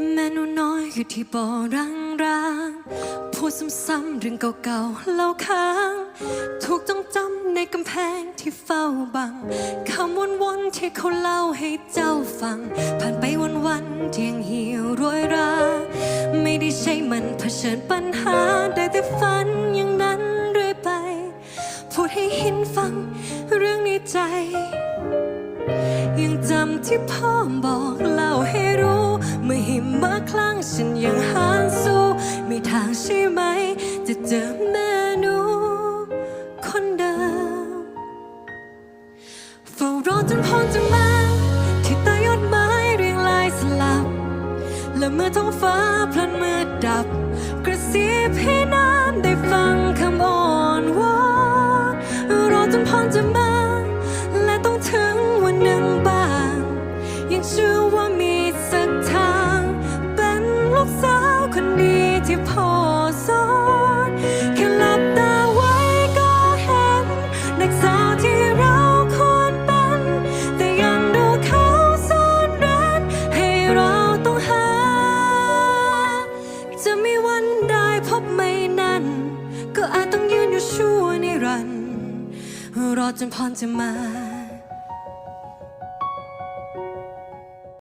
แม่หนูน้อยอยู่ที่บ่อรังรางพูดซ้ำๆเรื่องเก่าๆเล่าค้าง ถูกจ้องจำในกำแพงที่เฝ้าบังคำวนๆที่เขาเล่าให้เจ้าฟัง ผ่านไปวันๆที่ยังหี่ยวยรา ไม่ได้ใช่มันเผชิญปัญหา ได้แต่ฝันอย่างนั้นเรื่อยไป พูดให้ห็นฟังเรื่องในใจ ยังจำที่พ่อบอกเล่าให้รู้ อคลั่งฉันยังหานสู้ม่ทางใช่ไหม จะเจอแม่หนู คนเดิมเฝ้ารอจนพ่อจะมาที่ใต้ยอดไม้เรียงรายสลับ และเมื่อท้องฟ้าพลันมืดดับ กระซิบให้น้ำได้ฟังคำอ่อนวอนรอจนพรจะมาและต้องถึง ที่พ่อสอนแค่หลับตาไว้ก็เห็นนักสาวที่เราควรเป็น แต่ยังดูเขาซ่อนเร้นให้เราต้องหา จะมีวันได้พบไม่นั้น ก็อาจต้องยืนอยู่ชั่วนิรันดร์รอจนพรจะมา